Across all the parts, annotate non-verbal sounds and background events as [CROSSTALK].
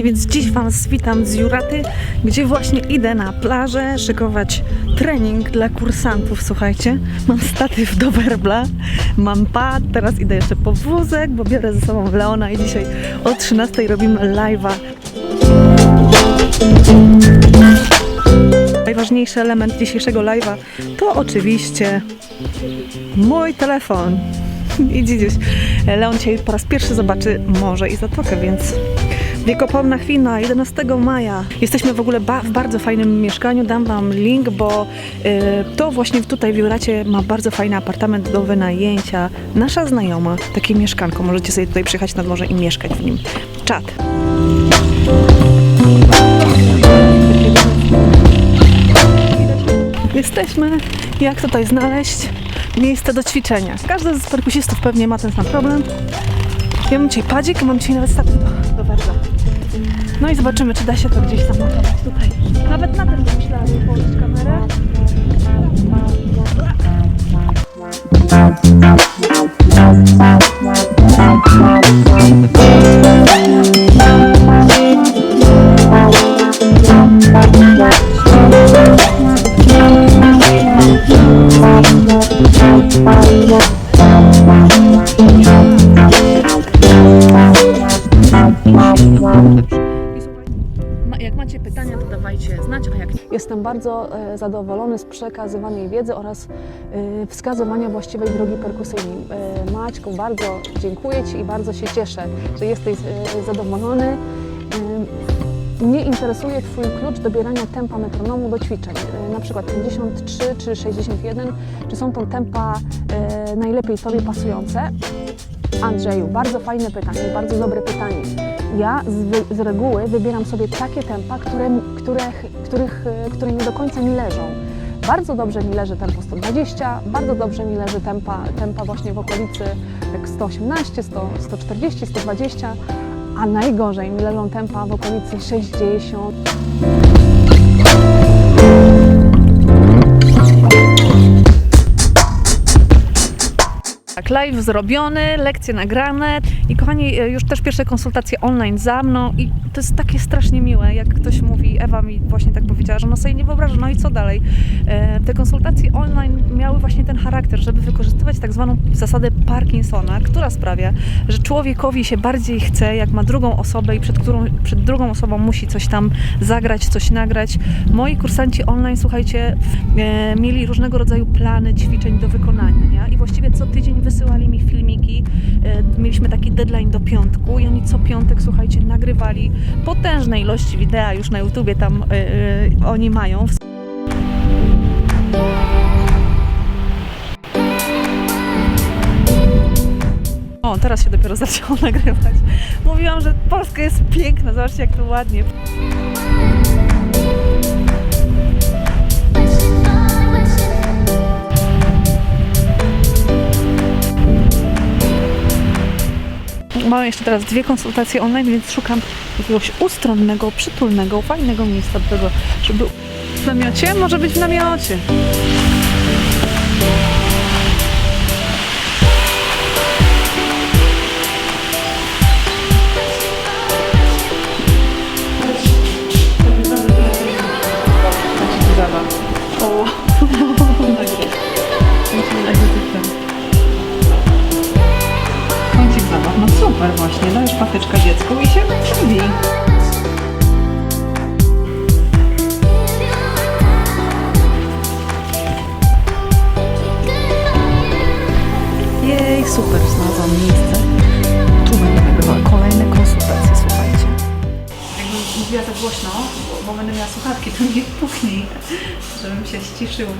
kochani, więc dziś Was witam z Juraty, gdzie właśnie idę na plażę szykować trening dla kursantów, słuchajcie. Mam statyw do werbla, mam pad, teraz idę jeszcze po wózek, bo biorę ze sobą Leona i dzisiaj o 13 robimy live'a. Najważniejszy element dzisiejszego live'a to oczywiście mój telefon. I dziś Leon dzisiaj po raz pierwszy zobaczy morze i zatokę, więc wiekopomna chwila 11 maja. Jesteśmy w ogóle ba- w bardzo fajnym mieszkaniu. Dam Wam link, bo y, to właśnie tutaj w Juracie ma bardzo fajny apartament do wynajęcia. Nasza znajoma, takie mieszkanko. Możecie sobie tutaj przyjechać nad morze i mieszkać w nim. Czad. Jesteśmy. Jak tutaj znaleźć miejsce do ćwiczenia? Każdy z perkusistów pewnie ma ten sam problem. Ja mam dzisiaj padzik, mam dzisiaj nawet statyw do, do werza. No i zobaczymy, czy da się to gdzieś zamontować tutaj. Nawet na tym myślałam położyć kamerę. Macie pytania, to dawajcie znać, a jak Jestem bardzo e, zadowolony z przekazywanej wiedzy oraz e, wskazywania właściwej drogi perkusyjnej. E, Maćku, bardzo dziękuję Ci i bardzo się cieszę, że jesteś zadowolony. Mnie interesuje Twój klucz dobierania tempa metronomu do ćwiczeń, na przykład 53 czy 61. Czy są to tempa najlepiej Tobie pasujące? Andrzeju, bardzo fajne pytanie, bardzo dobre pytanie. Ja z, z reguły wybieram sobie takie tempa, które, które, których, e, które nie do końca mi leżą. Bardzo dobrze mi leży tempo 120, bardzo dobrze mi leży tempa, tempa właśnie w okolicy tak 118, 100, 140, 120, a najgorzej mi leżą tempa w okolicy 60. live zrobiony, lekcje nagrane i kochani, e, już też pierwsze konsultacje online za mną i to jest takie strasznie miłe, jak ktoś mówi, Ewa mi właśnie tak powiedziała, że no sobie nie wyobraża, no i co dalej. E, Te konsultacje online miały właśnie ten charakter, żeby wykorzystywać tak zwaną zasadę Parkinsona, która sprawia, że człowiekowi się bardziej chce, jak ma drugą osobę i przed, którą, przed drugą osobą musi coś tam zagrać, coś nagrać. Moi kursanci online, słuchajcie, e, mieli różnego rodzaju plany ćwiczeń do wykonania i właściwie co tydzień wysyłali mi filmiki. E, mieliśmy taki deadline do piątku i oni co piątek, słuchajcie, nagrywali potężne ilości wideo już na YouTubie tam e, e, oni mają. O, teraz się dopiero [LAUGHS] zaczęło nagrywać. Mówiłam, że Polska jest piękna, zobaczcie jak tu ładnie. Mam jeszcze teraz dwie konsultacje online, więc szukam jakiegoś ustronnego, przytulnego, fajnego miejsca do tego, żeby... W namiocie? Może być w namiocie. Mówiła tak głośno, bo będę miała słuchawki, to nie puknij, żebym się ściszyła.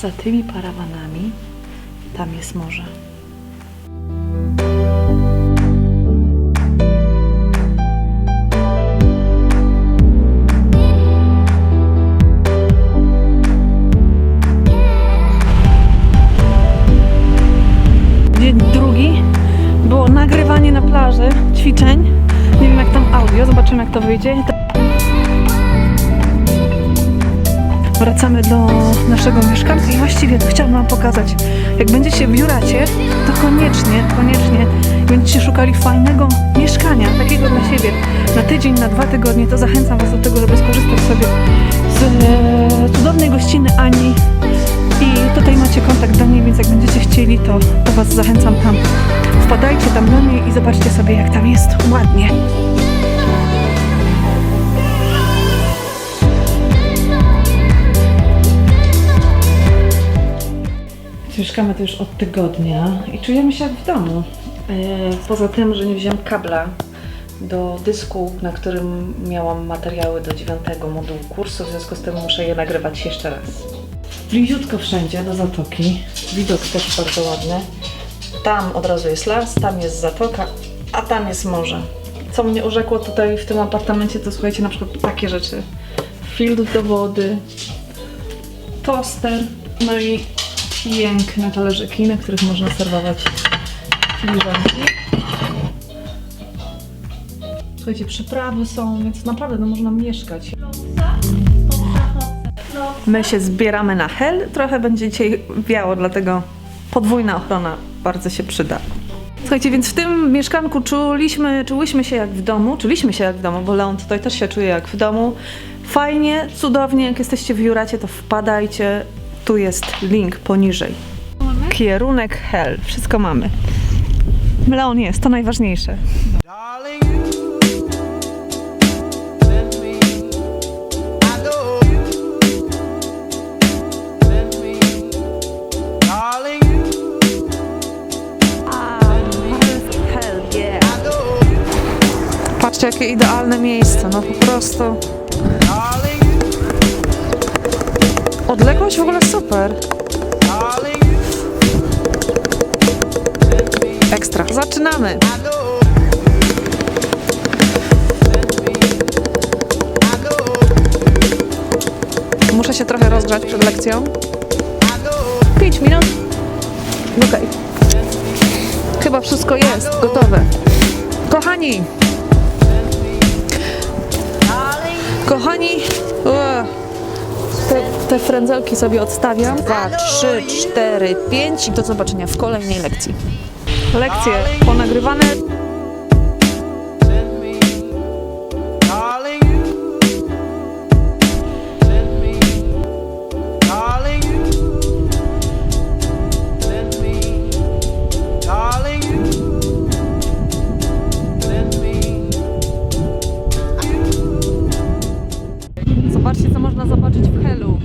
za tymi parawanami tam jest morze. Dzień drugi było nagrywanie na plaży ćwiczeń. Nie wiem jak tam audio, zobaczymy jak to wyjdzie. Wracamy do naszego mieszkanka i właściwie to chciałam Wam pokazać. Jak będziecie w Juracie, to koniecznie, koniecznie będziecie szukali fajnego mieszkania, takiego dla siebie. Na tydzień, na dwa tygodnie, to zachęcam Was do tego, żeby skorzystać sobie z e, cudownej gościny Ani. I tutaj macie kontakt do niej, więc jak będziecie chcieli, to, to Was zachęcam tam. Wpadajcie tam do niej i zobaczcie sobie, jak tam jest ładnie. Mieszkamy tu już od tygodnia i czujemy się jak w domu. E, Poza tym, że nie wziąłem kabla do dysku, na którym miałam materiały do dziewiątego modułu kursu, w związku z tym muszę je nagrywać jeszcze raz. Bliziutko wszędzie do zatoki. Widok też bardzo ładny. Tam od razu jest las, tam jest zatoka, a tam jest morze. Co mnie urzekło tutaj w tym apartamencie, to słuchajcie, na przykład takie rzeczy. Filtr do wody, toster, no i piękne talerzyki, na których można serwować filiżanki. Słuchajcie, przyprawy są, więc naprawdę no, można mieszkać. My się zbieramy na hel. Trochę będzie dzisiaj wiało, dlatego podwójna ochrona bardzo się przyda. Słuchajcie, więc w tym mieszkanku czuliśmy, czułyśmy się jak w domu, czuliśmy się jak w domu, bo Leon tutaj też się czuje jak w domu. Fajnie, cudownie, jak jesteście w Juracie, to wpadajcie. Tu jest link poniżej. Kierunek hel, wszystko mamy. Leon jest, to najważniejsze. Hell. Patrzcie, jakie idealne miejsce, no po prostu. Odległość w ogóle super. Ekstra. Zaczynamy. Muszę się trochę rozgrzać przed lekcją. 5 minut. Okej. Chyba wszystko jest gotowe. Kochani, kochani, te, te frędzelki sobie odstawiam. 2, 3, 4, 5 i do zobaczenia w kolejnej lekcji. Lekcje ponagrywane, można zobaczyć w Helu.